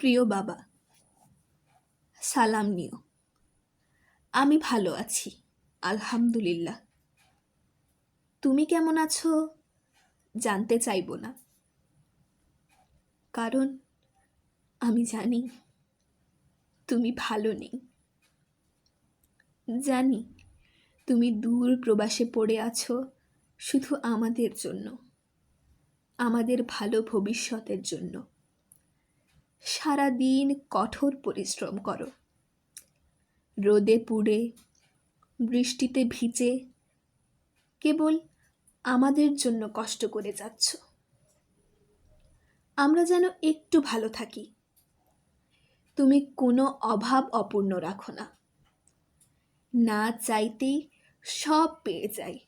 প্রিয় বাবা, সালাম নিও। আমি ভালো আছি, আলহামদুলিল্লাহ। তুমি কেমন আছো জানতে চাইব না। কারণ আমি জানি তুমি ভালো নেই। জানি তুমি দূর প্রবাসে পড়ে আছো শুধু আমাদের জন্য, আমাদের ভালো ভবিষ্যতের জন্য। সারা দিন কঠোর পরিশ্রম করো। রোদে পুড়ে, বৃষ্টিতে ভিজে, কেবল আমাদের জন্য কষ্ট করে যাচ্ছ। আমরা যেন একটু ভালো থাকি। তুমি কোনো অভাব অপূর্ণ রাখো না। না চাইতেই সব পেয়ে যাই।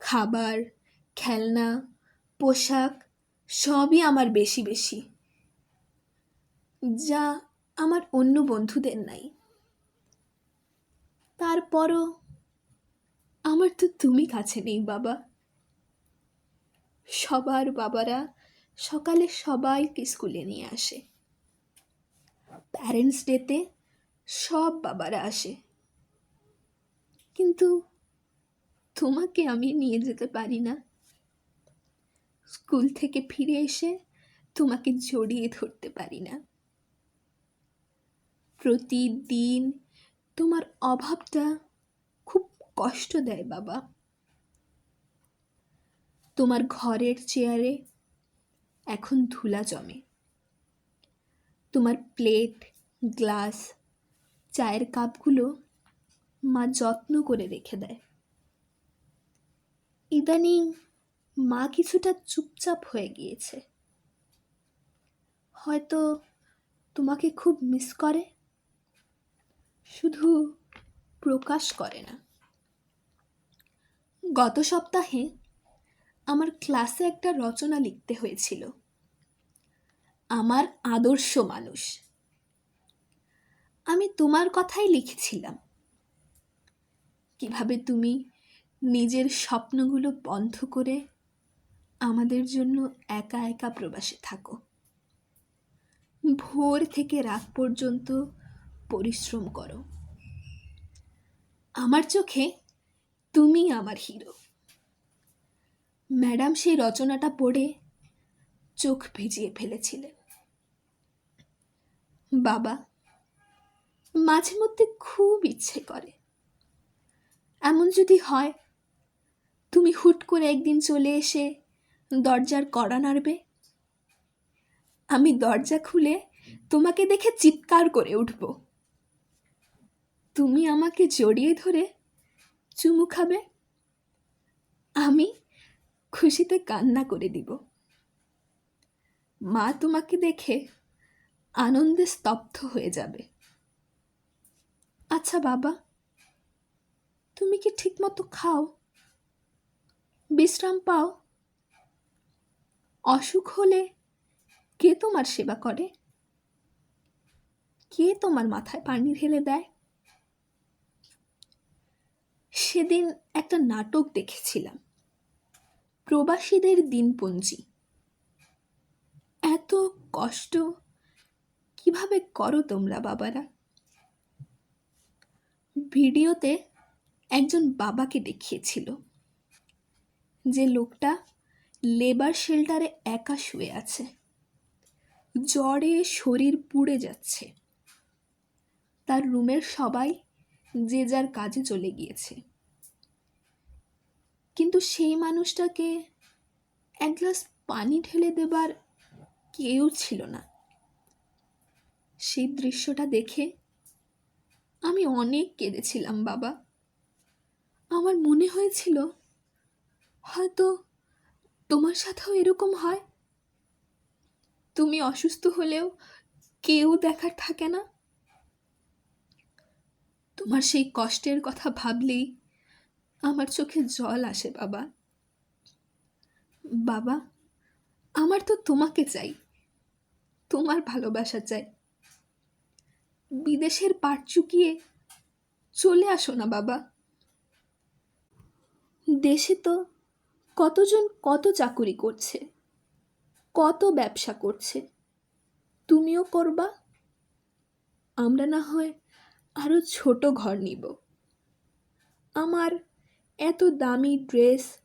খাবার, খেলনা, পোশাক সবই আমার বেশি বেশি। যা আমার অন্য বন্ধুদের নাই। তারপরও আমার তো তুমি কাছে নেই বাবা। সবার বাবারা সকালে সবাইকে স্কুলে নিয়ে আসে। প্যারেন্টস ডেতে সব বাবারা আসে। কিন্তু তোমাকে আমি নিয়ে যেতে পারি না। স্কুল থেকে ফিরে এসে তোমাকে জড়িয়ে ধরতে পারি না। প্রতিদিন তোমার অভাবটা খুব কষ্ট দেয়, বাবা। তোমার ঘরের চেয়ারে এখন ধুলা জমে। তোমার প্লেট, গ্লাস, চায়ের কাপগুলো মা যত্ন করে রেখে দেয়। ইদানিং মা কিছুটা চুপচাপ হয়ে গিয়েছে। হয়তো তোমাকে খুব মিস করে। শুধু প্রকাশ করে না। গত সপ্তাহে আমার ক্লাসে একটা রচনা লিখতে হয়েছিল। আমার আদর্শ মানুষ। আমি তোমার কথাই লিখেছিলাম। কীভাবে তুমি নিজের স্বপ্নগুলো বন্ধ করে আমাদের জন্য একা একা প্রবাসে থাকো। ভোর থেকে রাত পর্যন্ত পরিশ্রম করো। আমার চোখে তুমি আমার হিরো। ম্যাডাম সেই রচনাটা পড়ে চোখ ভিজিয়ে ফেলেছিলেন। বাবা, মাঝে মধ্যে খুব ইচ্ছে করে। এমন যদি হয়, তুমি হুট করে একদিন চলে এসে দরজার কড়া নাড়বে। আমি দরজা খুলে তোমাকে দেখে চিৎকার করে উঠব। তুমি আমাকে জড়িয়ে ধরে চুমু খাবে? আমি খুশিতে কান্না করে দিব। মা তোমাকে দেখে আনন্দে স্তব্ধ হয়ে যাবে। আচ্ছা বাবা, তুমি কি ঠিকমতো খাও? বিশ্রাম পাও? অসুখ হলে কে তোমার সেবা করে? কে তোমার মাথায় পানি ঢেলে দেয়? সেদিন একটা নাটক দেখেছিলাম। প্রবাসীদের দিনপঞ্জি। এত কষ্ট কীভাবে করো তোমরা বাবারা? ভিডিওতে একজন বাবাকে দেখিয়েছিল, যে লোকটা লেবার শেল্টারে একা শুয়ে আছে। জ্বরে শরীর পুড়ে যাচ্ছে। তার রুমের সবাই যে যার কাজে চলে গিয়েছে। কিন্তু সেই মানুষটাকে এক গ্লাস পানি ঢেলে দেবার কেউ ছিল না। সেই দৃশ্যটা দেখে আমি অনেক কেঁদেছিলাম, বাবা। আমার মনে হয়েছিল, হয়তো তোমার সাথেও এরকম হয়। তুমি অসুস্থ হলেও কেউ দেখার থাকে না। তোমার সেই কষ্টের কথা ভাবলেই আমার চোখে জল আসে, বাবা। বাবা, আমার তো তোমাকে চাই। তোমার ভালোবাসা চাই। বিদেশের পাট চুকিয়ে চলে আসো না, বাবা। দেশে তো কতজন কত চাকুরি করছে, কত ব্যবসা করছে। তুমিও করবা, আমরা না হয় আরও ছোট ঘর নিব। আমার এত দামি ড্রেস,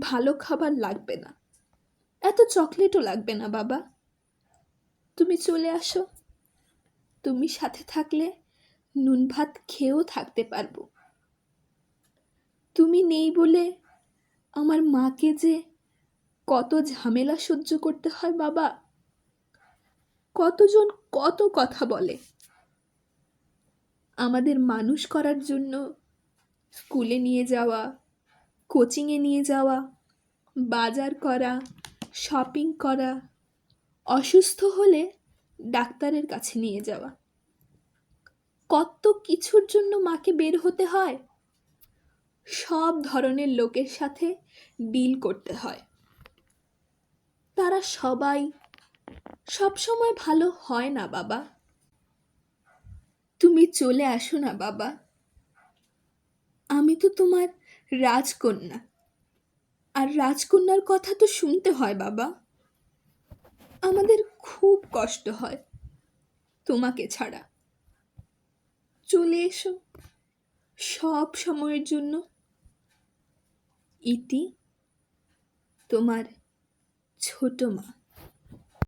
ভালো খাবার লাগবে না। এত চকলেটও লাগবে না, বাবা। তুমি চলে আসো। তুমি সাথে থাকলে নুন ভাত খেয়েও থাকতে পারব। তুমি নেই বলে আমার মাকে যে কত ঝামেলা সহ্য করতে হয়, বাবা। কতজন কত কথা বলে। আমাদের মানুষ করার জন্য স্কুলে নিয়ে যাওয়া কোচিংয়ে নিয়ে যাওয়া, বাজার করা, শপিং করা, অসুস্থ হলে ডাক্তারের কাছে নিয়ে যাওয়া। কত কিছুর জন্য মাকে বের হতে হয়? সব ধরনের লোকের সাথে ডিল করতে হয়। তারা সবাই সবসময় ভালো হয় না, বাবা। তুমি চলে আসো না, বাবা। আমি তো তোমার রাজকন্যা। আর রাজকন্যার কথা তো শুনতে হয়, বাবা। আমাদের খুব কষ্ট হয় তোমাকে ছাড়া। চলে এসো। সব সময়ের জন্য। ইতি তোমার ছোট মা।